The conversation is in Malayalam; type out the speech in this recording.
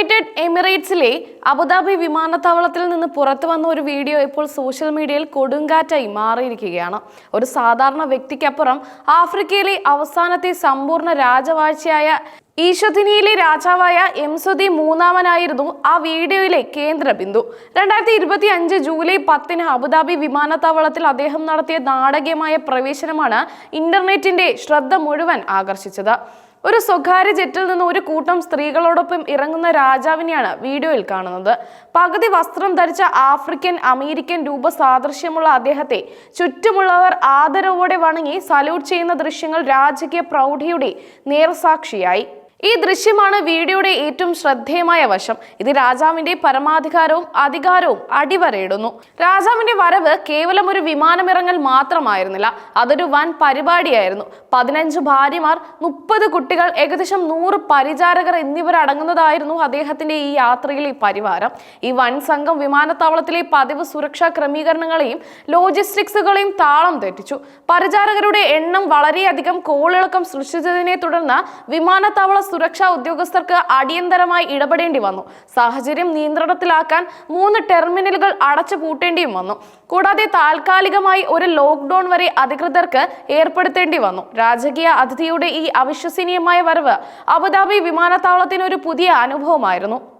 യുണൈറ്റഡ് എമിറേറ്റ്സിലെ അബുദാബി വിമാനത്താവളത്തിൽ നിന്ന് പുറത്തു വന്ന ഒരു വീഡിയോ ഇപ്പോൾ സോഷ്യൽ മീഡിയയിൽ കൊടുങ്കാറ്റായി മാറിയിരിക്കുകയാണ്. ഒരു സാധാരണ വ്യക്തിക്കപ്പുറം ആഫ്രിക്കയിലെ അവസാനത്തെ സമ്പൂർണ രാജവാഴ്ചയായ ഈശ്വതിനിയിലെ രാജാവായ എംസുദി മൂന്നാമനായിരുന്നു ആ വീഡിയോയിലെ കേന്ദ്ര ബിന്ദു രണ്ടായിരത്തി ഇരുപത്തി അഞ്ച് ജൂലൈ പത്തിന് അബുദാബി വിമാനത്താവളത്തിൽ അദ്ദേഹം നടത്തിയ നാടകീയമായ പ്രവേശനമാണ് ഇന്റർനെറ്റിന്റെ ശ്രദ്ധ മുഴുവൻ ആകർഷിച്ചത്. ഒരു സ്വകാര്യ ജെറ്റിൽ നിന്ന് ഒരു കൂട്ടം സ്ത്രീകളോടൊപ്പം ഇറങ്ങുന്ന രാജാവിനെയാണ് വീഡിയോയിൽ കാണുന്നത്. പകുതി വസ്ത്രം ധരിച്ച ആഫ്രിക്കൻ അമേരിക്കൻ രൂപ സാദൃശ്യമുള്ള അദ്ദേഹത്തെ ചുറ്റുമുള്ളവർ ആദരവോടെ വണങ്ങി സല്യൂട്ട് ചെയ്യുന്ന ദൃശ്യങ്ങൾ രാജകീയ പ്രൗഢിയുടെ നേർസാക്ഷിയായി. ഈ ദൃശ്യമാണ് വീഡിയോയുടെ ഏറ്റവും ശ്രദ്ധേയമായ വശം. ഇത് രാജാവിന്റെ പരമാധികാരവും അധികാരവും അടിവരയിടുന്നു. രാജാവിന്റെ വരവ് കേവലം ഒരു വിമാനമിറങ്ങൽ മാത്രമായിരുന്നില്ല. അതൊരു വൻ പരിപാടിയായിരുന്നു. പതിനഞ്ച് ഭാര്യമാർ മുപ്പത് കുട്ടികൾ ഏകദേശം നൂറ് പരിചാരകർ എന്നിവരടങ്ങുന്നതായിരുന്നു അദ്ദേഹത്തിന്റെ ഈ യാത്രയിലെ പരിവാരം. ഈ വൻ സംഘം വിമാനത്താവളത്തിലെ പതിവ് സുരക്ഷാ ക്രമീകരണങ്ങളെയും ലോജിസ്റ്റിക്സുകളെയും താളം തെറ്റിച്ചു. പരിചാരകരുടെ എണ്ണം വളരെയധികം കോളിളക്കം സൃഷ്ടിച്ചതിനെ തുടർന്ന് വിമാനത്താവള സുരക്ഷാ ഉദ്യോഗസ്ഥർക്ക് അടിയന്തരമായി ഇടപെടേണ്ടി വന്നു. സാഹചര്യം നിയന്ത്രണത്തിലാക്കാൻ മൂന്ന് ടെർമിനലുകൾ അടച്ചു പൂട്ടേണ്ടിയും വന്നു. കൂടാതെ താൽക്കാലികമായി ഒരു ലോക്ക്ഡൌൺ വരെ അധികൃതർക്ക് ഏർപ്പെടുത്തേണ്ടി വന്നു. രാജകീയ അതിഥിയുടെ ഈ അവിശ്വസനീയമായ വരവ് അബുദാബി വിമാനത്താവളത്തിന് ഒരു പുതിയ അനുഭവമായിരുന്നു.